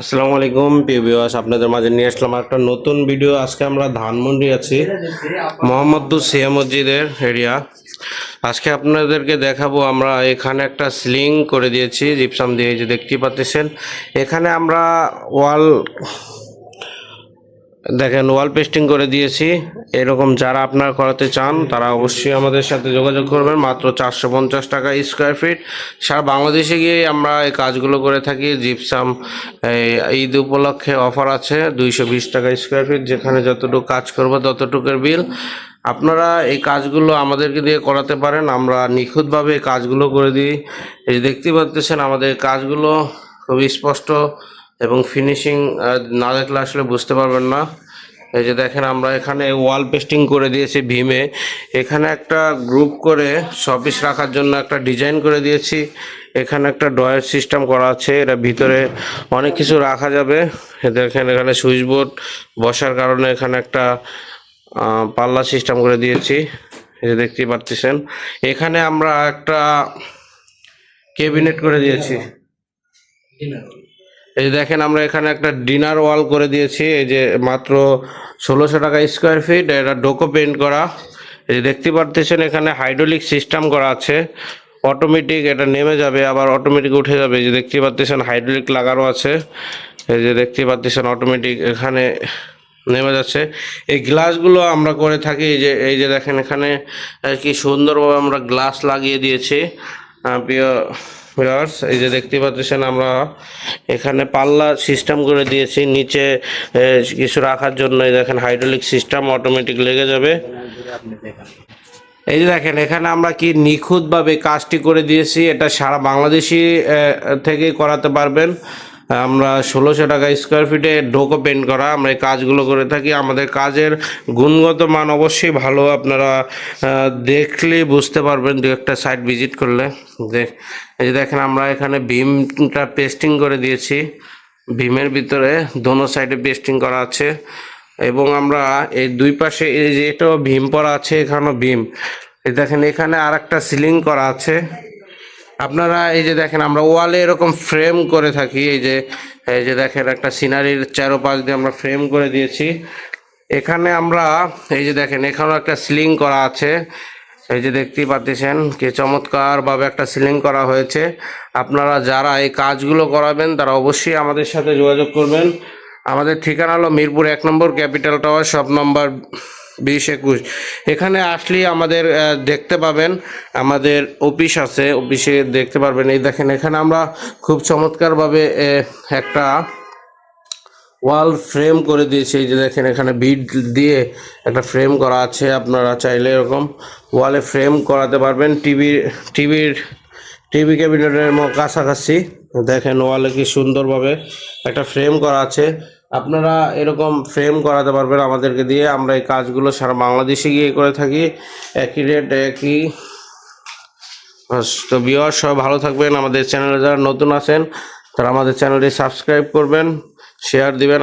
আসসালামু আলাইকুম ভিউয়ার্স আপনাদের মাঝে নিয়ে আসলাম একটা নতুন ভিডিও আজকে আমরা ধানমন্ডি আছি, মোহাম্মদপুর সিয়া মসজিদের এরিয়া আজকে আপনাদেরকে দেখাবো, আমরা এখানে একটা স্লিং করে দিয়েছি জিপসাম দিয়ে যে দেখতে পাচ্ছেন। এখানে আমরা ওয়াল দেখেন ওয়াল পেস্টিং করে দিয়েছি। এরকম যারা আপনারা করাতে চান, তারা অবশ্যই আমাদের সাথে যোগাযোগ করবেন। মাত্র চারশো পঞ্চাশ টাকা স্কোয়ার ফিট সারা বাংলাদেশে গিয়ে আমরা এই কাজগুলো করে থাকি। জিপসাম ঈদ উপলক্ষে অফার আছে দুইশো বিশ টাকা স্কোয়ার ফিট যেখানে যতটুকু কাজ করব, ততটুকুর বিল আপনারা এই কাজগুলো আমাদেরকে দিয়ে করাতে পারেন। আমরা নিখুঁতভাবে এই কাজগুলো করে দিই। এই দেখতে পাচ্ছেন, আমাদের কাজগুলো খুব স্পষ্ট। এবং ফিনিশিং না দেখলে আসলে বুঝতে পারবেন না। এই যে দেখেন, আমরা এখানে ওয়াল পেস্টিং করে দিয়েছি ভীমে। এখানে একটা গ্রুপ করে শপিস রাখার জন্য একটা ডিজাইন করে দিয়েছি। এখানে একটা ড্রয়ার সিস্টেম করা আছে, এটা ভিতরে অনেক কিছু রাখা যাবে। দেখেন, এখানে সুইচ বোর্ড বসার কারণে এখানে একটা পাল্লা সিস্টেম করে দিয়েছি। এই যে দেখতেই পাচ্ছেন এখানে আমরা একটা কেবিনেট করে দিয়েছি। এই দেখেন, আমরা এখানে একটা ডিনার ওয়াল করে দিয়েছি। এই যে মাত্র ষোলোশো টাকা স্কোয়ার ফিট এটা ডোকো পেন্ট করা। এই দেখতে পারতেছেন, এখানে হাইড্রোলিক সিস্টেম করা আছে। অটোমেটিক এটা নেমে যাবে, আবার অটোমেটিক উঠে যাবে। যে দেখতে পাচ্ছেন হাইড্রোলিক লাগানো আছে। এই যে দেখতে পাচ্ছেন অটোমেটিক এখানে নেমে যাচ্ছে। এই গ্লাসগুলো আমরা করে থাকি, এই যে এই যে দেখেন এখানে, কি সুন্দরভাবে আমরা গ্লাস লাগিয়ে দিয়েছি। প্রিয় ভিউয়ার্স, এই যে দেখতে পাচ্ছেন আমরা, এখানে পাল্লা সিস্টেম করে দিয়েছি, নিচে কিছু রাখার জন্য। দেখেন হাইড্রোলিক সিস্টেম অটোমেটিক লেগে যাবে। এই যে দেখেন, এখানে আমরা কি নিখুঁতভাবে কাজটি করে দিয়েছি, এটা সারা বাংলাদেশি থেকে করাতে পারবেন। আমরা ষোলোশো টাকা স্কোয়ার ফিটে ডোকো পেন্ট করা। আমরা এই কাজগুলো করে থাকি। আমাদের কাজের গুণগত মান অবশ্যই ভালো। আপনারা দেখলে বুঝতে পারবেন দু একটা সাইট ভিজিট করলে। দেখ এই যে দেখেন আমরা এখানে ভীমটা পেস্টিং করে দিয়েছি। ভীমের ভিতরে দোনো সাইডে পেস্টিং করা আছে। এবং আমরা এই দুই পাশে এই যে এটাও ভীম পরা আছে, এখানেও ভীম। দেখেন এখানে আর একটা সিলিং করা আছে। আপনারা এই যে দেখেন, আমরা ওয়ালে এরকম ফ্রেম করে থাকি, এই যে এই যে দেখেন একটা সিনারির চারোপাশ দিয়ে আমরা ফ্রেম করে দিয়েছি। এখানে আমরা, এই যে দেখেন, এখানেও একটা সিলিং করা আছে। এই যে দেখতেই পাচ্ছেন, কি চমৎকারভাবে একটা সিলিং করা হয়েছে। আপনারা যারা এই কাজগুলো করাবেন, তারা অবশ্যই আমাদের সাথে যোগাযোগ করবেন। আমাদের ঠিকানা হলো মিরপুর এক নম্বর ক্যাপিটাল টাওয়ার, শপ নম্বর বিশ একুশ। এখানে আসলেই আমাদের দেখতে পাবেন, আমাদের অফিস আছে, অফিসে দেখতে পারবেন। এই দেখেন, এখানে আমরা খুব চমৎকারভাবে একটা ওয়াল ফ্রেম করে দিয়েছি। এই যে দেখেন, এখানে বিড দিয়ে একটা ফ্রেম করা আছে, আপনারা চাইলে এরকম ওয়ালে ফ্রেম করাতে পারবেন। টিভির টিভির, টিভি ক্যাবিনেটের কাছাকাছি। দেখেন, ওয়ালে কি সুন্দরভাবে একটা ফ্রেম করা আছে। আপনারা এরকম ফ্রেম করাতে পারবেন আমাদেরকে দিয়ে। আমরা এই কাজগুলো সারা বাংলাদেশে গিয়ে করে থাকি। একই রেট একই তো বিয়ার সবাই ভালো থাকবেন। আমাদের চ্যানেলে যারা নতুন আছেন, তারা আমাদের চ্যানেলটি সাবস্ক্রাইব করবেন শেয়ার দিবেন।